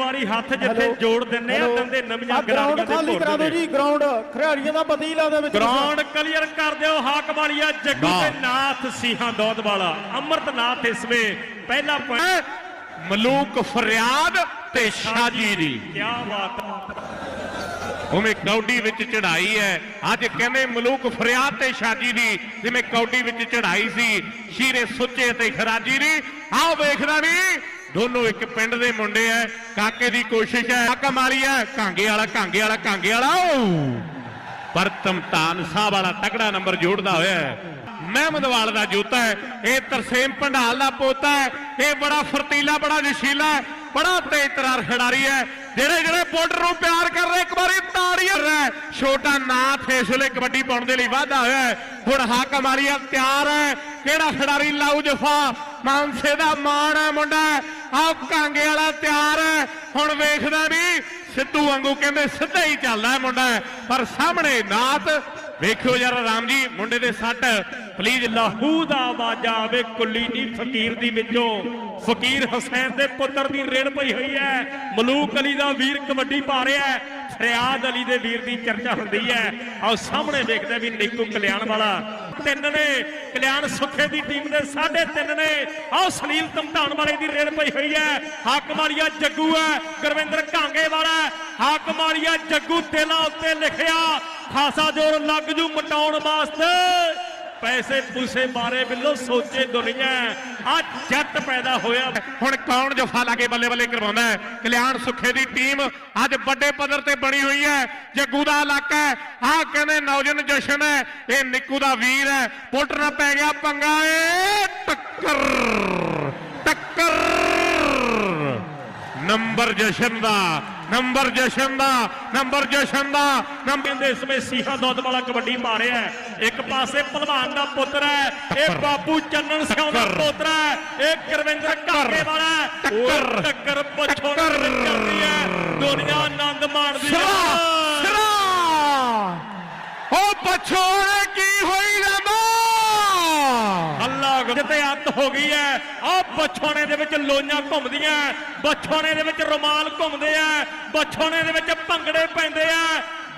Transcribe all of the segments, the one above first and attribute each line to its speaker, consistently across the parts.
Speaker 1: ਵਾਰੀ ਹੱਥ ਜਿੱਥੇ। ਜੋੜ ਦਿੰਨੇ ਆ। ਦੰਦੇ ਨਵੀਆਂ
Speaker 2: ਗਰਾਊਂਡ
Speaker 1: ਦੇ
Speaker 2: ਖਾਲੀ ਕਰਾ ਦਿਓ। ਜੀ ਗਰਾਊਂਡ ਖਿਡਾਰੀਆਂ ਦਾ ਬਦੀਲਾ ਦੇ ਵਿੱਚ
Speaker 1: ਗਰਾਊਂਡ ਕਲੀਅਰ ਕਰ ਦਿਓ ਹਾਕ ਵਾਲੀਆ ਜੱਗੂ। ਤੇ ਨਾਥ ਸਿੰਘਾਂ ਦੌਦ ਵਾਲਾ ਅਮਰਤਨਾਥ ਇਸਵੇਂ ਪਹਿਲਾ ਪੁਆਇੰਟ
Speaker 3: ਮਲੂਕ ਫਰਿਆਦ ਤੇ ਸ਼ਾਜੀ ਦੀ
Speaker 1: ਕੀ ਬਾਤ।
Speaker 3: ਉਵੇਂ ਕੌਡੀ ਵਿੱਚ ਚੜਾਈ ਹੈ ਅੱਜ ਕਹਿੰਦੇ ਮਲੂਕ ਫਰਿਆਦ ਤੇ ਸ਼ਾਜੀ ਦੀ ਜਿਵੇਂ ਕੌਡੀ ਵਿੱਚ ਚੜਾਈ ਸੀ ਸ਼ੀਰੇ ਸੁੱਚੇ ਤੇ ਖਰਾਜੀ ਦੀ ਆਹ ਵੇਖਦਾ ਨਹੀਂ ਦੋਨੋਂ ਇੱਕ ਪਿੰਡ ਦੇ ਮੁੰਡੇ ਐ, ਕਾਕੇ ਦੀ ਕੋਸ਼ਿਸ਼ ਹੈ ਕਾਕਾ ਮਾਰੀ ਹੈ ਕਾਂਗੇ ਵਾਲਾ ਕਾਂਗੇ ਵਾਲਾ ਕਾਂਗੇ ਵਾਲਾ ਪਰ ਤਮਤਾਨ ਸਾਹਿਬ ਵਾਲਾ ਤਕੜਾ ਨੰਬਰ ਜੋੜਦਾ ਹੋਇਆ ਮਹਿਮਦਵਾਲ ਦਾ ਜੋਤਾ ਹੈ ਇਹ ਤਰਸੇਮ ਭੰਡਾਲ ਦਾ ਪੋਤਾ ਹੈ ਇਹ ਬੜਾ ਫਰਤੀਲਾ, ਬੜਾ ਜਸ਼ੀਲਾ ਹੈ ਬੜਾ ਤੇਜ਼ ਤਰਾਰ ਖਿਡਾਰੀ ਹੈ ਜਿਹੜੇ ਜਿਹੜੇ ਬਾਰਡਰ ਨੂੰ ਪਿਆਰ ਕਰ ਰਹੇ, ਇੱਕ ਵਾਰੀ ਤਾੜੀਆਂ ਰਹਿ ਛੋਟਾ ਨਾਥ ਇਸ ਵੇਲੇ ਕਬੱਡੀ ਪਾਉਣ ਦੇ ਲਈ ਵਾਧਾ ਹੋਇਆ ਹੈ ਹੁਣ ਹਾਕ ਮਾਰੀਆ ਤਿਆਰ ਹੈ ਕਿਹੜਾ ਖਿਡਾਰੀ ਲਾਊ ਜਫਾ? ਮਾਨਸੇ ਦਾ ਮਾਣ ਹੈ ਮੁੰਡਾ। ਆਹ ਕਾਂਗੇ ਵਾਲਾ ਤਿਆਰ ਹੈ। ਹੁਣ ਵੇਖਦਾ ਵੀ ਸਿੱਧੂ ਵਾਂਗੂ ਕਹਿੰਦੇ ਸਿੱਧਾ ਹੀ ਚੱਲਦਾ ਮੁੰਡਾ। ਪਰ ਸਾਹਮਣੇ ਨਾਤ ਵੇਖਿਓ ਯਾਰ ਰਾਮ ਜੀ, ਮੁੰਡੇ ਦੇ ਸੱਟ।
Speaker 1: ਪਲੀਜ਼ ਲਾਹੂ ਦਾ ਆਵਾਜ਼ਾ ਆਵੇ ਕੁੱਲੀ ਦੀ ਫਕੀਰ ਦੀ ਵਿੱਚੋਂ। ਫਕੀਰ ਹੁਸੈਨ ਦੇ ਪੁੱਤਰ ਦੀ ਰੇੜ ਪਈ ਹੋਈ ਹੈ। ਮਲੂਕ ਅਲੀ ਦਾ ਵੀਰ ਕਬੱਡੀ ਪਾ ਰਿਹਾ ਹੈ। ਫਰਿਆਦ ਅਲੀ ਦੇ ਵੀਰ ਦੀ ਚਰਚਾ ਹੁੰਦੀ ਹੈ। ਆਓ ਸਾਹਮਣੇ ਵੇਖਦੇ ਵੀ ਨਿੱਕੂ ਕਲਿਆਣ ਵਾਲਾ। ਤਿੰਨ ਨੇ, ਕਲਿਆਣ ਸੁੱਖੇ ਦੀ ਟੀਮ ਦੇ ਸਾਢੇ ਤਿੰਨ ਨੇ। ਆਓ ਸੁਨੀਲ ਧਮਧਾਨ ਵਾਲੇ ਦੀ ਰੇਲ ਪਈ ਹੋਈ ਹੈ। ਹਾਕ ਮਾਰੀਆ ਜੱਗੂ ਹੈ, ਗੁਰਵਿੰਦਰ ਘਾਂਗੇ ਵਾਲਾ ਹੈ। ਹਾਕ ਮਾਰੀਆ ਜੱਗੂ ਤੇਲਾ ਉੱਤੇ ਲਿਖਿਆ। ਖਾਸਾ ਜ਼ੋਰ ਲੱਗ ਜੂ ਮਟਾਉਣ ਵਾਸਤੇ। ਪੈਸੇ ਪੂਸੇ ਮਾਰੇ ਬਿੱਲੋ, ਸੋਚੇ ਦੁਨੀਆ ਆ ਜੱਟ ਪੈਦਾ ਹੋਇਆ।
Speaker 3: ਹੁਣ ਕੌਣ ਜਫਾ ਲਾ ਕੇ ਬੱਲੇ ਬੱਲੇ ਕਰਵਾਉਂਦਾ ਹੈ ਕਲਿਆਣ ਸੁੱਖੇ ਦੀ ਟੀਮ ਅੱਜ ਵੱਡੇ ਪੱਧਰ ਤੇ ਬਣੀ ਹੋਈ ਹੈ ਜੱਗੂ ਦਾ ਇਲਾਕਾ ਹੈ ਆਹ ਕਹਿੰਦੇ ਨੌਜਵਾਨ ਜਸ਼ਨ ਹੈ ਇਹ ਨਿੱਕੂ ਦਾ ਵੀਰ ਹੈ ਪੁੱਟ ਨਾ ਪੈ ਗਿਆ ਪੰਗਾ ਏ। ਟੱਕਰ। ਟੱਕਰ। ਨੰਬਰ ਜਸ਼ਨ ਦਾ ਨੰਬਰ ਜਸ਼ਨ ਦਾ ਨੰਬਰ ਜਸ਼ਨ ਦਾ। ਨੰਬਰ
Speaker 1: ਇਸ ਵਿੱਚ ਸੀਹਾ ਦੁੱਧ ਵਾਲਾ ਕਬੱਡੀ ਪਾ ਰਿਹਾ ਹੈ। ਇੱਕ ਪਾਸੇ ਭਲਵਾਨ ਦਾ ਪੁੱਤਰ ਹੈ ਇਹ ਬਾਬੂ ਚੰਨਣ ਸਿੰਘ ਦਾ। ਪੁੱਤਰ ਹੈ ਇਹ ਗੁਰਵਿੰਦਰ ਘਾਗੇ ਵਾਲਾ
Speaker 3: ਟੱਕਰ।
Speaker 1: ਟੱਕਰ ਪਛੋੜ
Speaker 3: ਟੱਕਰ।
Speaker 1: ਚੱਲਦੀ ਹੈ। ਦੁਨੀਆ ਆਨੰਦ ਮਾਣਦੀ ਹੈ। ਅੱਲਾ ਕਿਤੇ ਅੱਤ ਹੋ ਗਈ ਹੈ ਆਹ ਬਛੋਣੇ ਦੇ ਵਿੱਚ ਲੋਈਆਂ ਘੁੰਮਦੀਆਂ ਬਛੋਣੇ ਦੇ ਵਿੱਚ ਰੁਮਾਲ ਘੁੰਮਦੇ ਆ ਬਛੋਣੇ ਦੇ ਵਿੱਚ ਭੰਗੜੇ ਪੈਂਦੇ ਆ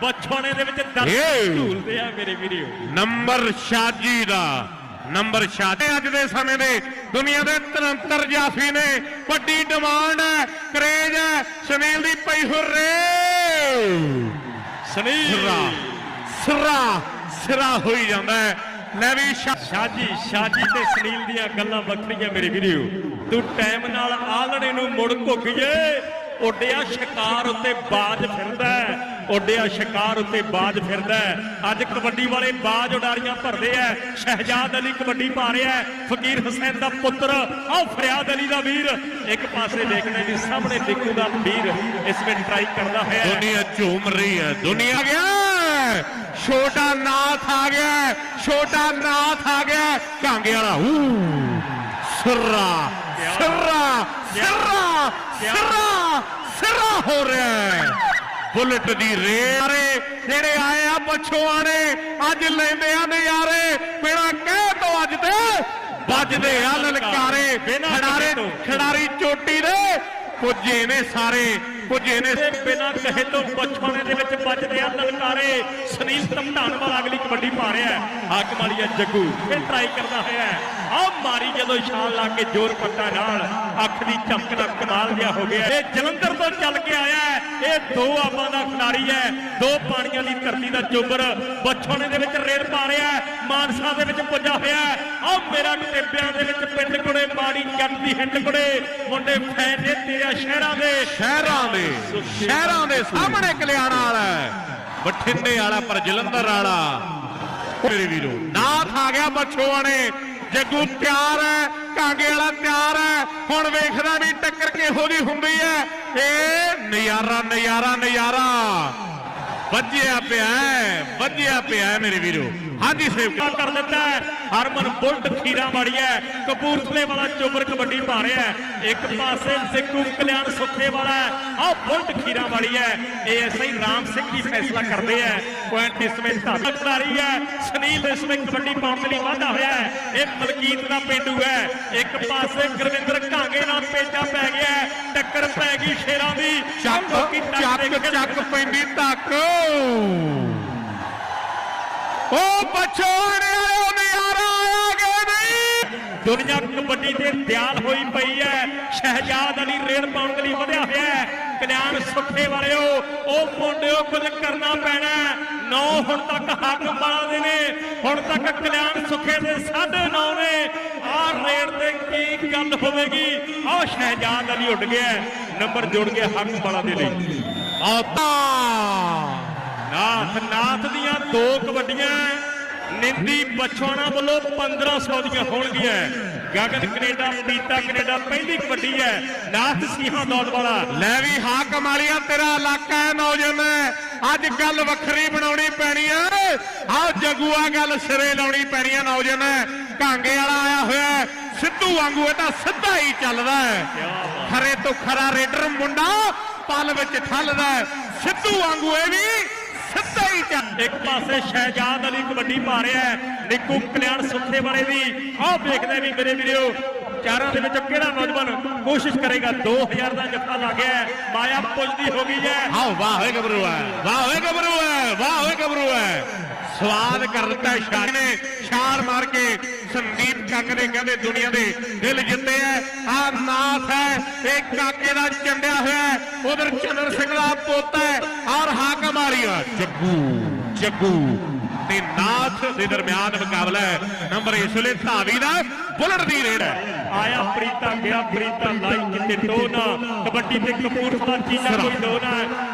Speaker 1: ਬਛੋਣੇ ਦੇ ਵਿੱਚ ਦਰਦ। ਝੂਲਦੇ ਆ ਮੇਰੇ ਵੀਡੀਓ
Speaker 3: ਨੰਬਰ ਸ਼ਾਜੀ ਦਾ ਨੰਬਰ ਸ਼ਾਜੀ ਅੱਜ ਦੇ ਸਮੇਂ ਦੇ ਦੁਨੀਆ ਦੇ ਤਰੰਤਰ ਜਾਫੀ ਨੇ ਵੱਡੀ ਡਿਮਾਂਡ ਹੈ ਕਰੇਜ ਹੈ ਸੁਨੀਲ ਦੀ ਪਈ ਹੁਰੇ
Speaker 1: ਸੁਨੀਲ।
Speaker 3: ਸਿਰਾ ਸਿਰਾ ਸਿਰਾ ਹੋਈ ਜਾਂਦਾ ਹੈ। ਲੈ ਵੀ ਸ਼ਾ-
Speaker 1: ਸ਼ਾਜੀ ਸ਼ਾਜੀ ਤੇ ਸੁਨੀਲ ਦੀਆਂ ਗੱਲਾਂ ਵੱਖਰੀਆਂ ਮੇਰੇ ਵੀਡੀਓ ਤੂੰ ਟਾਈਮ ਨਾਲ ਆਲਣੇ ਨੂੰ ਮੁੜ ਘੁੱਗੀਏ। ਉੱਡਿਆ ਸ਼ਿਕਾਰ ਉੱਤੇ ਬਾਜ ਫਿਰਦਾ ਉੱਡਿਆ ਸ਼ਿਕਾਰ ਉੱਤੇ ਬਾਜ ਫਿਰਦਾ ਅੱਜ ਕਬੱਡੀ ਵਾਲੇ ਬਾਜ ਉਡਾਰੀਆਂ ਭਰਦੇ ਆ ਸ਼ਹਿਜਾਦ ਅਲੀ ਕਬੱਡੀ ਪਾ ਰਿਹਾ ਫਕੀਰ ਹੁਸੈਨ ਦਾ ਪੁੱਤਰ, ਆਹ ਫਰਿਆਦ ਅਲੀ ਦਾ ਵੀਰ। ਇੱਕ ਪਾਸੇ ਦੇਖਦੇ ਵੀ ਸਾਹਮਣੇ ਨਿੱਕੂ ਦਾ ਵੀਰ ਇਸ ਵਿੱਚ ਟਰਾਈ ਕਰਦਾ ਹੋਇਆ ਹੈ।
Speaker 3: ਦੁਨੀਆ ਝੂਮ ਰਹੀ ਹੈ। ਦੁਨੀਆ ਗਿਆ ਛੋਟਾ ਨਾਥ ਆ ਗਿਆ ਛੋਟਾ ਨਾਥ ਆ ਗਿਆ। ਹੈ। ਕਾਂਗੇ ਵਾਲਾ ਊ ਸਿਰਾ ਸਿਰਾ ਸਿਰਾ ਸਿਰਾ ਸਿਰਾ ਹੋ ਰਿਹਾ ਹੈ। ਬੁਲਟ ਦੀ ਰੇਰੇ ਜਿਹੜੇ ਆਏ ਆ ਪਛੋਆਂ ਨੇ ਅੱਜ ਲੈਂਦੇ ਆ ਨਜ਼ਾਰੇ। ਬਿਨਾ ਕਹਿ ਤੋਂ ਅੱਜ ਤੇ ਵੱਜਦੇ ਆ ਲਲਕਾਰੇ। ਖਿਡਾਰੇ। ਖਿਡਾਰੀ ਚੋਟੀ ਦੇ ਪੁੱਜੇ ਨੇ ਸਾਰੇ। ਪੁੱਜੇ ਨੇ
Speaker 1: ਬਿਨਾਂ ਕਹੇ ਤੋਂ ਬਚਪਨੇ ਦੇ ਵਿੱਚ ਵੱਜਦੇ ਆ ਲਲਕਾਰੇ ਸੁਨੀਲ ਧਮਧਾਨ ਵਾਲਾ ਅਗਲੀ ਕਬੱਡੀ ਪਾ ਰਿਹਾ ਹੈ। ਹਾਕ ਮਾਰੀਆ ਜੱਗੂ, ਇਹ ਟਰਾਈ ਕਰਦਾ ਹੋਇਆ ਹੈ। ਮਾਰੀ ਜਦੋਂ ਛਾਲ ਲਾ ਕੇ ਜ਼ੋਰ ਪੱਟਾ ਨਾਲ, ਅੱਖ ਦੀ ਚਮਕ ਨਾਲ ਕਮਾਲ ਜਿਹਾ ਹੋ ਗਿਆ। ਇਹ ਜਲੰਧਰ ਤੋਂ ਚੱਲ ਕੇ ਆਇਆ ਇਹ ਦੋ ਆਪਾਂ ਦਾ ਖਿਡਾਰੀ ਹੈ। ਦੋ ਪਾਣੀਆਂ ਦੀ ਧਰਤੀ ਦਾ ਚੋਬਰ ਬਚਪਨੇ ਦੇ ਵਿੱਚ ਰੇਡ ਪਾ ਰਿਹਾ ਮਾਨਸਾ ਦੇ ਵਿੱਚ ਪੁੱਜਾ ਹੋਇਆ ਹੈ। ਮੇਰਾ ਟਿੱਬਿਆਂ ਦੇ ਵਿੱਚ ਪਿੰਡ ਕੁੜੇ ਮਾੜੀ ਜੱਟ ਦੀ ਹਿੰਡ ਕੁੜੇ ਮੁੰਡੇ ਫੈਨ ਨੇ ਤੇਰਾ ਸ਼ਹਿਰਾਂ ਦੇ।
Speaker 3: ਸ਼ਹਿਰਾਂ ਦੇ ਸ਼ਹਿਰਾਂ ਦੇ ਸਾਹਮਣੇ ਕਲਿਆਣਾ ਵਾਲਾ ਹੈ। ਬਠਿੰਡੇ ਵਾਲਾ ਪਰ ਜਲੰਧਰ ਵਾਲਾ। ਮੇਰੇ ਵੀਰੋ, ਨਾਥ ਆ ਗਿਆ ਬਛੋਆ ਨੇ ਜੱਗੂ ਤਿਆਰ ਹੈ, ਕਾਂਗੇ ਵਾਲਾ ਤਿਆਰ ਹੈ। ਹੁਣ ਵੇਖਦਾ ਵੀ ਟੱਕਰ ਕਿਹੋ ਜੀ ਹੁੰਦੀ ਹੈ। ਇਹ ਨਜ਼ਾਰਾ ਨਜ਼ਾਰਾ ਨਜ਼ਾਰਾ। ਵੱਜਿਆ ਪਿਆ ਹੈ ਵੱਜਿਆ ਪਿਆ ਹੈ ਮੇਰੇ ਵੀਰੋ। ਹਾਂਜੀ ਸੇਵਕ
Speaker 1: ਕਰ ਦਿੱਤਾ ਹਰਮਨ ਬੁਲਟ ਖੀਰਾ ਵਾਲੀ ਹੈ, ਕਪੂਰਥਲੇ ਵਾਲਾ ਚੋਬਰ ਕਬੱਡੀ ਪਾ ਰਿਹਾ ਇੱਕ ਪਾਸੇ ਸਿੱਕੂ ਕਲਿਆਣ ਸੁੱਖੇ ਵਾਲਾ ਹੈ, ਆਹ ਬੁਲਟ ਖੀਰਾ ਵਾਲੀ ਹੈ। ਇਹ ਐਸਆਈ ਰਾਮ ਸਿੰਘ ਜੀ ਫੈਸਲਾ ਕਰਦੇ ਹੈ ਪੁਆਇੰਟ ਇਸ ਵਿੱਚ ਧਾਰਾ ਖਿਡਾਰੀ ਹੈ। ਸੁਨੀਲ ਇਸ ਵਿੱਚ ਕਬੱਡੀ ਪਾਉਣ ਦੇ ਲਈ ਵਾਧਾ ਹੋਇਆ ਹੈ। ਇਹ ਮਲਕੀਤ ਦਾ ਪਿੰਡੂ ਹੈ। ਇੱਕ ਪਾਸੇ ਗੁਰਵਿੰਦਰ ਘਾਂਗੇ ਨਾਲ ਪੇਚਾ ਪੈ ਗਿਆ। ਟੱਕਰ ਪੈ ਗਈ ਸ਼ੇਰਾਂ ਦੀ।
Speaker 3: ਚੱਕ ਚੱਕ
Speaker 1: ਦੇ
Speaker 3: ਚੱਕ ਪੈਂਦੀ ਧੱਕ। ਉਹ ਪਛੋਣੇ ਵਾਲਿਓ ਨਜ਼ਾਰਾ ਆਇਆ ਕਿ ਨਹੀਂ?
Speaker 1: ਦੁਨੀਆ ਕਬੱਡੀ ਤੇ ਦਿਆਲ ਹੋਈ ਪਈ ਹੈ। ਸ਼ਹਿਜਾਦ ਅਲੀ ਰੇਡ ਪਾਉਣ ਦੇ ਲਈ ਵਧਿਆ ਹੋਇਆ ਹੈ। ਕਲਿਆਣ ਸੁੱਖੇ ਵਾਲਿਓ, ਉਹ ਮੁੰਡਿਓ ਕੁਝ ਕਰਨਾ ਪੈਣਾ ਨੌ ਹੁਣ ਤੱਕ ਹਾਕਮ ਵਾਲਾ ਦੇ ਨੇ। ਹੁਣ ਤੱਕ ਕਲਿਆਣ ਸੁੱਖੇ ਦੇ 9.5 ਨੇ ਆਹ ਰੇਡ ਤੇ ਕੀ ਗੱਲ ਹੋਵੇਗੀ? ਆਹ ਸ਼ਹਿਜਾਦ ਅਲੀ ਉੱਡ ਗਿਆ ਨੰਬਰ ਜੁੜ ਗਿਆ ਹਾਕਮ ਵਾਲਾ ਦੇ ਲਈ।
Speaker 3: ਆਤਾ
Speaker 1: ਨਾਥ ਨਾਥ ਦੀਆਂ ਦੋ ਕਬੱਡੀਆਂ, ਨਿੰਦੀ ਬਚਵਾਣਾ ਵੱਲੋਂ 1500 ਦੀਆਂ ਹੋਣਗੀਆਂ। ਗਗਨ ਕੈਨੇਡਾ, ਪੀਤਾ ਕੈਨੇਡਾ, ਪਹਿਲੀ ਕਬੱਡੀ ਹੈ। ਨਾਥ ਸਿੰਘਾਂ ਦੌੜ ਵਾਲਾ।
Speaker 3: ਲੈ ਵੀ ਹਾਕਮ ਵਾਲੀਆ ਤੇਰਾ ਇਲਾਕਾ ਹੈ ਨੌਜਵਾਨ। ਅੱਜ ਗੱਲ ਵੱਖਰੀ ਬਣਾਉਣੀ ਪੈਣੀ ਹੈ ਆਹ ਜਗੂਆ ਗੱਲ ਸਿਰੇ ਲਾਉਣੀ ਪੈਣੀ ਹੈ ਨੌਜਵਾਨ। ਹੈ। ਕਾਂਗੇ ਵਾਲਾ ਆਇਆ ਹੋਇਆ ਸਿੱਧੂ ਵਾਂਗੂ ਇਹ ਤਾਂ ਸਿੱਧਾ ਹੀ ਚੱਲਦਾ ਹੈ। ਖਰੇ ਤੋਂ ਖਰਾ ਰੇਡਰ ਮੁੰਡਾ, ਪਲ ਵਿੱਚ ਠੱਲਦਾ ਸਿੱਧੂ ਵਾਂਗੂ ਇਹ ਵੀ ਹੀ ਚੱਲ
Speaker 1: ਇੱਕ ਪਾਸੇ ਸ਼ਹਿਜਾਦ ਅਲੀ ਕਬੱਡੀ ਪਾ ਰਿਹਾ ਹੈ ਨਿੱਕੂ ਕਲਿਆਣ ਸੁੱਖੇ ਵਾਲੇ ਦੀ ਆਹ ਵੇਖਦੇ ਵੀ ਮੇਰੇ ਵੀਰੋ ਚਾਰਾਂ ਦੇ ਵਿੱਚੋਂ ਕਿਹੜਾ ਨੌਜਵਾਨ ਕੋਸ਼ਿਸ਼ ਕਰੇਗਾ? 2000 ਦਾ ਜੱਫਾ ਲੱਗ ਗਿਆ ਹੈ। ਮਾਇਆ ਪੁੱਜਦੀ ਹੋ ਗਈ ਹੈ।
Speaker 3: ਆਹ ਵਾਹ ਹੋਏ ਗੱਭਰੂ ਹੈ ਵਾਹ ਹੋਏ ਗੱਭਰੂ ਹੈ ਵਾਹ ਹੋਏ ਗੱਭਰੂ ਹੈ। ਸਵਾਦ ਕਰ ਦਿੱਤਾ ਸ਼ਾਹ ਨੇ ਛਾਲ ਮਾਰ ਕੇ ਕਦੇ ਕੰਗ ਨੇ ਕਹਿੰਦੇ ਦੁਨੀਆ ਦੇ ਦਿਲ ਜਿੱਤੇ ਐ ਆ ਨਾਥ ਹੈ ਇਹ ਕਾਕੇ ਦਾ ਚੰਡਿਆ ਹੋਇਆ ਉਧਰ ਚੰਦਰ ਸਿੰਘ ਦਾ ਪੋਤਾ ਹੈ ਔਰ ਹਾਕਮ ਆ, ਜੱਗੂ ਜੱਗੂ। ਤੇ ਨਾਥ ਦੇ ਦਰਮਿਆਨ ਮੁਕਾਬਲਾ ਹੈ। ਨੰਬਰ ਇਸ ਵੇਲੇ ਧਾਵੀ ਦਾ ਬੁਲਟ ਦੀ ਰੇਡ ਹੈ।
Speaker 1: ਆਇਆ ਪ੍ਰੀਤਾ ਗਿਆ ਪ੍ਰੀਤਾ ਲਾਈ ਕਿਤੇ ਟੋਨਾ ਕਬੱਡੀ ਤੇ ਕਪੂਰਥਲਾ ਚੀਜ਼ਾਂ ਕੋਈ ਦੋਨਾ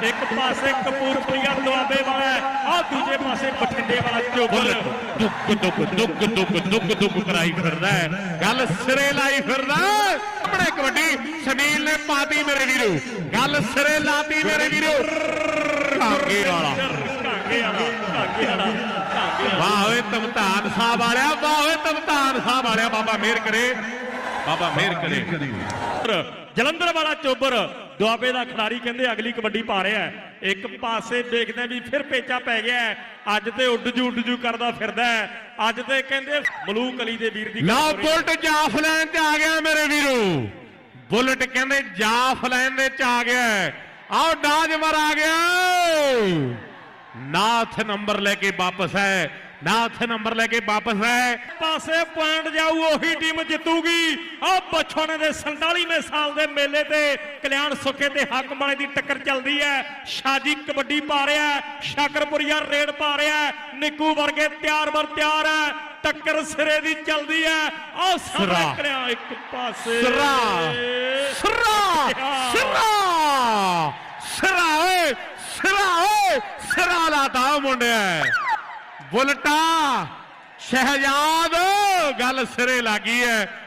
Speaker 1: ਇੱਕ ਪਾਸੇ ਕਪੂਰਥਲੀਆ ਦੁਆਬੇ ਵਾਲਾ ਆ ਦੂਜੇ ਪਾਸੇ ਬਠਿੰਡੇ ਵਾਲਾ ਚੋਬਰ
Speaker 3: ਦੁੱਕ ਦੁੱਕ ਦੁੱਕ ਦੁੱਕ ਦੁੱਕ ਦੁੱਕ ਕਰਾਈ ਫਿਰਦਾ ਹੈ। ਗੱਲ ਸਿਰੇ ਲਾਈ ਫਿਰਦਾ। ਸਾਹਮਣੇ ਕਬੱਡੀ ਸੁਨੀਲ ਨੇ ਪਾਤੀ ਮੇਰੇ ਵੀਰੋ। ਗੱਲ ਸਿਰੇ ਲਾਤੀ ਮੇਰੇ ਵੀਰੋ। ਕਾਂਗੇ ਵਾਲਾ।
Speaker 1: ਕਾਂਗੇ ਵਾਲਾ ਕਾਂਗੇ ਵਾਲਾ।
Speaker 3: ਵਾਹ ਓਏ ਤਮਤਾਨ ਸਾਹਿਬ ਵਾਲਿਆ ਵਾਹ ਓਏ ਤਮਤਾਨ ਸਾਹਿਬ ਵਾਲਿਆ ਬਾਬਾ ਮਿਹਰ ਕਰੇ ਬਾਬਾ ਮਿਹਰ ਕਰੇ
Speaker 1: ਜਲੰਧਰ ਵਾਲਾ ਚੋਬਰ ਦੁਆਬੇ ਦਾ ਖਿਡਾਰੀ ਕਹਿੰਦੇ ਅਗਲੀ ਕਬੱਡੀ ਪਾ ਰਿਹਾ ਹੈ ਇੱਕ ਪਾਸੇ ਦੇਖਦੇ ਵੀ ਫਿਰ ਪੇਚਾ ਪੈ ਗਿਆ ਹੈ। ਅੱਜ ਤੇ ਉੱਡ ਜੂ ਉੱਡ ਜੂ ਕਰਦਾ ਫਿਰਦਾ ਹੈ। ਅੱਜ ਤੇ ਕਹਿੰਦੇ ਮਲੂਕ ਅਲੀ ਦੇ ਵੀਰ ਦੀ ਹੈ।
Speaker 3: ਬੁਲਟ ਜਾਫ ਲੈਣ ਤੇ ਆ ਗਿਆ ਮੇਰੇ ਵੀਰੋ ਬੁਲਟ ਕਹਿੰਦੇ ਜਾਫ ਲੈਣ ਦੇ ਚ ਆ ਗਿਆ ਆਓ ਡਾਜਮਰ ਆ ਗਿਆ ਨਾਥ ਨੰਬਰ ਲੈ ਕੇ ਵਾਪਸ ਹੈ ਨਾਥ ਨੰਬਰ ਲੈ ਕੇ ਵਾਪਸ ਹੈ।
Speaker 1: ਪਾਸੇ ਪੁਆਇੰਟ ਜਾਊ ਉਹੀ ਟੀਮ ਜਿੱਤੂਗੀ। ਆ ਬਛੋਣੇ ਦੇ 47ਵੇਂ ਸਾਲ ਦੇ ਮੇਲੇ ਤੇ ਕਲਿਆਣ ਸੁੱਖੇ ਤੇ ਹਾਕਮ ਵਾਲੇ ਦੀ ਟੱਕਰ ਚੱਲਦੀ ਹੈ। ਸ਼ਾਜੀ ਕਬੱਡੀ ਪਾ ਰਿਹਾ ਸ਼ਾਕਰਪੁਰੀਆ ਰੇਡ ਪਾ ਰਿਹਾ ਨਿੱਕੂ ਵਰਗੇ ਤਿਆਰ ਬਰ ਤਿਆਰ ਹੈ ਟੱਕਰ ਸਿਰੇ ਦੀ ਚੱਲਦੀ ਹੈ। ਆ
Speaker 3: ਸਿਰਾ।
Speaker 1: ਕਲਿਆ ਇੱਕ ਪਾਸੇ।
Speaker 3: ਸਿਰਾ। ਸਿਰਾ। ਸਿਰਾ। ਸਿਰਾ ਓਏ। ਸਿਰਾ ਓਏ ਸਿਰਾ ਲਾਤਾ ਉਹ ਮੁੰਡਿਆ ਬੁਲਟਾ ਸ਼ਹਿਜਾਦ ਗੱਲ ਸਿਰੇ ਲੱਗੀ ਹੈ।